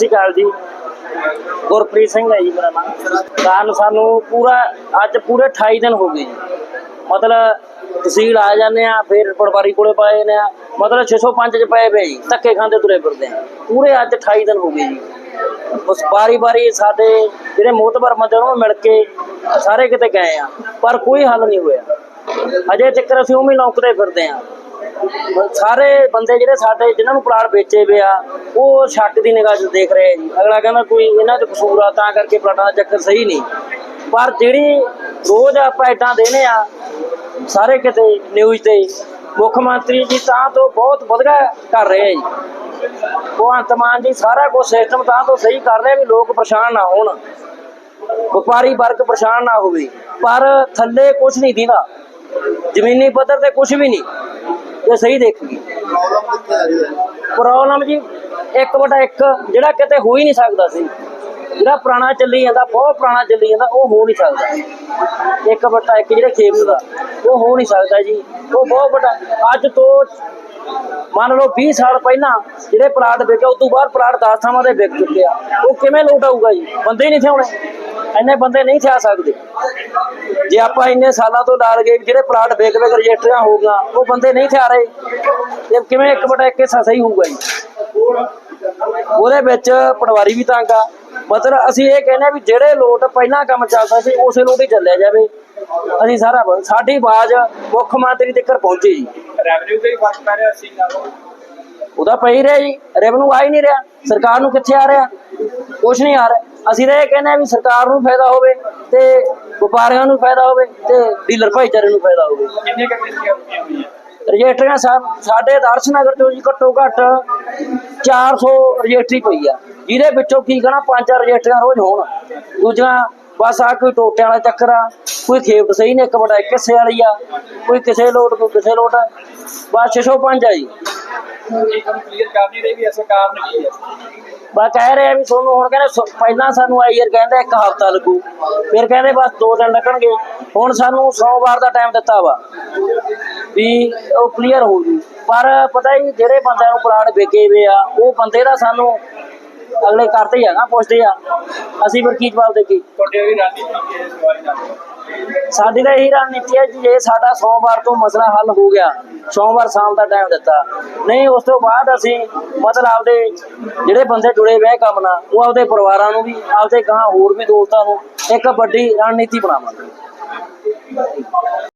ਸ਼੍ਰੀ ਅਕਾਲ ਜੀ। ਗੁਰਪ੍ਰੀਤ ਸਿੰਘ ਹੈ ਜੀ ਮੇਰਾ ਨਾਮ। ਕਾਰਨ ਸਾਨੂੰ ਪੂਰਾ, ਅੱਜ ਪੂਰੇ 28 ਦਿਨ ਹੋ ਗਏ ਜੀ। ਮਤਲਬ ਤਹਿਸੀਲ ਆ ਜਾਂਦੇ ਆ ਫਿਰ ਪਟਵਾਰੀ ਕੋਲੇ ਪਾਏ ਨੇ ਆ ਮਤਲਬ 605 ਚ ਪਏ ਪਏ ਜੀ, ਧੱਕੇ ਖਾਂਦੇ ਤੁਰੇ ਫਿਰਦੇ ਆ ਪੂਰੇ ਅੱਜ 28 ਦਿਨ ਹੋ ਗਏ ਜੀ। ਉਸ ਵਾਰੀ ਬਾਰੀ ਸਾਡੇ ਜਿਹੜੇ ਮੋਤਬਰ ਬੰਦੇ ਉਹਨਾਂ ਨੂੰ ਮਿਲ ਕੇ ਸਾਰੇ ਕਿਤੇ ਗਏ ਆ ਪਰ ਕੋਈ ਹੱਲ ਨਹੀਂ ਹੋਇਆ। ਅਜੇ ਤੱਕ ਅਸੀਂ ਉਵੇਂ ਹੀ ਲੌਂਕਦੇ ਫਿਰਦੇ ਆ ਸਾਰੇ ਬੰਦੇ ਜਿਹੜੇ ਸਾਡੇ, ਜਿਨ੍ਹਾਂ ਨੂੰ ਪਲਾਟ ਵੇਚੇ ਵੇ ਆ, ਉਹ ਸ਼ੱਕ ਦੀ ਨਿਗਾਹ 'ਚ ਦੇਖ ਰਹੇ ਜੀ। ਅਗਲਾ ਕਹਿੰਦਾ ਕੋਈ ਇਹਨਾਂ 'ਚ ਕਸੂਰ ਆ, ਤਾਂ ਕਰਕੇ ਪਲਾਟਾਂ ਦਾ ਚੱਕਰ ਸਹੀ ਨਹੀਂ। ਪਰ ਜਿਹੜੀ ਰੋਜ਼ ਆਪਾਂ ਇਦਾਂ ਦੇਨੇ ਆ, ਸਾਰੇ ਕਿਤੇ ਨਿਊਜ਼ ਤੇ ਮੁੱਖ ਮੰਤਰੀ ਜੀ ਤਾਂ ਤੋਂ ਬਹੁਤ ਵਧੀਆ ਕਰ ਰਹੇ ਆ ਜੀ। ਭਗਵੰਤ ਮਾਨ ਜੀ ਸਾਰਾ ਕੁਝ ਸਿਸਟਮ ਤਾਂ ਤੋਂ ਸਹੀ ਕਰ ਰਹੇ ਵੀ ਲੋਕ ਪਰੇਸ਼ਾਨ ਨਾ ਹੋਣ। ਵਪਾਰੀ ਵਰਗ ਪਰੇਸ਼ਾਨ ਨਾ ਹੋਵੇ। ਪਰ ਥੱਲੇ ਕੁਝ ਨਹੀਂ ਦੀਦਾ। ਜ਼ਮੀਨੀ ਪੱਧਰ ਤੇ ਕੁਝ ਵੀ ਨਹੀਂ। ਇਹ ਸਹੀ ਦੇਖੀ ਪ੍ਰੋਬਲਮ ਜੀ, ਇੱਕ ਵਟਾ ਇੱਕ, ਜਿਹੜਾ ਕਿਤੇ ਹੋ ਹੀ ਨਹੀਂ ਸਕਦਾ ਸੀ। ਜਿਹੜਾ ਪੁਰਾਣਾ ਚੱਲੀ ਜਾਂਦਾ, ਬਹੁਤ ਪੁਰਾਣਾ ਚੱਲੀ ਜਾਂਦਾ, ਉਹ ਹੋ ਨਹੀਂ ਸਕਦਾ। ਇੱਕ ਵਟਾ ਇੱਕ ਜਿਹੜੇ ਖੇਮ ਦਾ, ਉਹ ਹੋ ਨਹੀਂ ਸਕਦਾ ਜੀ। ਉਹ ਬਹੁਤ ਵੱਡਾ, ਅੱਜ ਤੋਂ ਮੰਨ ਲਓ 20 ਸਾਲ ਪਹਿਲਾਂ ਜਿਹੜੇ ਪਲਾਟ ਵਿਕੇ ਉਸ ਤੋਂ ਬਾਅਦ ਪਲਾਟ 10 ਥਾਵਾਂ ਦੇ ਵਿਕ ਚੁੱਕੇ ਆ ਉਹ ਕਿਵੇਂ ਲੋਟ ਆਊਗਾ ਜੀ? ਬੰਦੇ ਹੀ ਨਹੀਂ ਥਿਆਉਣੇ ਇੰਨੇ ਬੰਦੇ ਨਹੀਂ ਥਿਆ ਸਕਦੇ। ਜੇ ਆਪਾਂ ਇੰਨੇ ਸਾਲਾਂ ਤੋਂ ਲਾਲ ਗਏ ਜਿਹੜੇ ਪਲਾਟ ਵੇਚ ਵੇਚ ਰਜਿਸਟਰੀਆਂ ਹੋ ਗਈਆਂ ਉਹ ਬੰਦੇ ਨਹੀਂ ਥਿਆ ਰਹੇ। ਇਹ ਕਿਵੇਂ ਇੱਕ ਬਟਾ ਇੱਕ ਹਿੱਸਾ ਸਹੀ ਹੋਊਗਾ ਜੀ? ਉਹਦੇ ਵਿੱਚ ਪਟਵਾਰੀ ਵੀ ਤੰਗ ਆ। ਮਤਲਬ ਅਸੀਂ ਇਹ ਕਹਿੰਦੇ ਆ ਵੀ ਜਿਹੜੇ ਲੋਟ ਪਹਿਲਾਂ ਕੰਮ ਚੱਲਦਾ ਸੀ ਉਸੇ ਲੋਟ ਹੀ ਚੱਲਿਆ ਜਾਵੇ। ਅਸੀਂ ਸਾਰਾ ਸਾਡੀ ਆਵਾਜ਼ ਮੁੱਖ ਮੰਤਰੀ ਤੱਕ ਪਹੁੰਚੇ ਜੀ। ਰੈਵਨਿਊ ਤੇ ਵੀ ਫ਼ਰਕ ਪੈ ਰਿਹਾ ਸੀ। ਉਹਦਾ ਪਈ ਰਿਹਾ ਜੀ। ਰੈਵਨਿਊ ਆ ਹੀ ਨਹੀਂ ਰਿਹਾ। ਸਰਕਾਰ ਨੂੰ ਕਿੱਥੇ ਆ ਰਿਹਾ? ਕੁਛ ਨਹੀਂ ਆ ਰਿਹਾ। ਅਸੀਂ ਤਾਂ ਇਹ ਕਹਿੰਦੇ ਆ ਵੀ ਸਰਕਾਰ ਨੂੰ ਫਾਇਦਾ ਹੋਵੇ ਤੇ ਵਪਾਰੀਆਂ ਨੂੰ ਫਾਇਦਾ ਹੋਵੇ ਤੇ ਡੀਲਰ ਭਾਈਚਾਰੇ ਨੂੰ ਫਾਇਦਾ ਹੋਵੇ। ਕਿੰਨੇ ਰਜਿਸਟਰੀਆਂ ਸਾਹਿਬ ਸਾਡੇ ਦਰਸ਼ ਨਗਰ ਚੋਂ ਜੀ ਘੱਟੋ ਘੱਟ 400 ਰਜਿਸਟਰੀ ਪਈ ਆ। ਜਿਹਦੇ ਵਿੱਚੋਂ ਕੀ ਕਹਣਾ ਪੰਜ ਚਾਰ ਰਜਿਸਟਰੀਆਂ ਰੋਜ਼ ਹੋਣ। ਦੂਜੀਆਂ ਬਸ ਆ ਕੋਈ ਟੋਟਿਆਂ ਵਾਲਾ ਚੱਕਰ ਆ ਕੋਈ ਖੇਪ ਸਹੀ ਨੇ ਇੱਕ ਬੜਾ ਇੱਕ ਹਿੱਸੇ ਵਾਲੀ ਆ ਕੋਈ ਕਿਸੇ ਲੋਟ ਕੋਈ ਕਿਸੇ ਲੋਟ। ਬਸ 605 ਆ ਜੀ। ਇਹ ਕੰਮ ਕਲੀਅਰ ਕਰ ਨਹੀਂ ਰਹੀ ਵੀ ਐਸਾ ਕਾਰਨ ਕੀ ਹੈ ਬਸ ਕਹਿ ਰਹੇ ਆ ਵੀ ਤੁਹਾਨੂੰ ਹੁਣ ਕਹਿੰਦੇ ਸ- ਪਹਿਲਾਂ ਸਾਨੂੰ ਆਈਅਰ ਕਹਿੰਦਾ ਇੱਕ ਹਫ਼ਤਾ ਲੱਗੂ। ਫਿਰ ਕਹਿੰਦੇ ਬਸ ਦੋ ਦਿਨ ਲੱਗਣਗੇ। ਹੁਣ ਸਾਨੂੰ ਸੋਮਵਾਰ ਦਾ ਟਾਈਮ ਦਿੱਤਾ ਵਾ ਵੀ ਉਹ ਕਲੀਅਰ ਹੋ ਜੂ। ਪਰ ਪਤਾ ਹੀ ਜਿਹੜੇ ਬੰਦਿਆਂ ਨੂੰ ਪਲਾਟ ਵੇਚੇ ਵੇ ਆ, ਉਹ ਬੰਦੇ ਦਾ ਸਾਨੂੰ ਅਗਲੇ ਕਰਦੇ ਹੀ ਆ ਨਾ ਪੁੱਛਦੇ ਆ। ਅਸੀਂ ਫਿਰ ਕੀ ਜਵਾਬ ਦੇ ਤੁਹਾਡੇ ਵੀ ਰਣਨੀਤੀ ਕੀ ਹੈ ਇਸ ਨਾਲ ਸਾਡੀ ਤਾਂ ਇਹੀ ਰਣਨੀਤੀ ਹੈ ਜੇ ਸਾਡਾ ਸੋਮਵਾਰ ਤੋਂ ਮਸਲਾ ਹੱਲ ਹੋ ਗਿਆ। ਸੋਮਵਾਰ ਸ਼ਾਮ ਦਾ ਟਾਈਮ ਦਿੱਤਾ। ਨਹੀਂ, ਉਸ ਤੋਂ ਬਾਅਦ ਅਸੀਂ ਮਤਲਬ ਆਪਦੇ ਜਿਹੜੇ ਬੰਦੇ ਜੁੜੇ ਹੋਏ ਕੰਮ ਨਾਲ, ਉਹ ਆਪਦੇ ਪਰਿਵਾਰਾਂ ਨੂੰ ਵੀ, ਆਪਦੇ ਗਾਂ ਹੋਰ ਵੀ ਦੋਸਤਾਂ ਨੂੰ ਇੱਕ ਵੱਡੀ ਰਣਨੀਤੀ ਬਣਾਵਾਂਗੇ।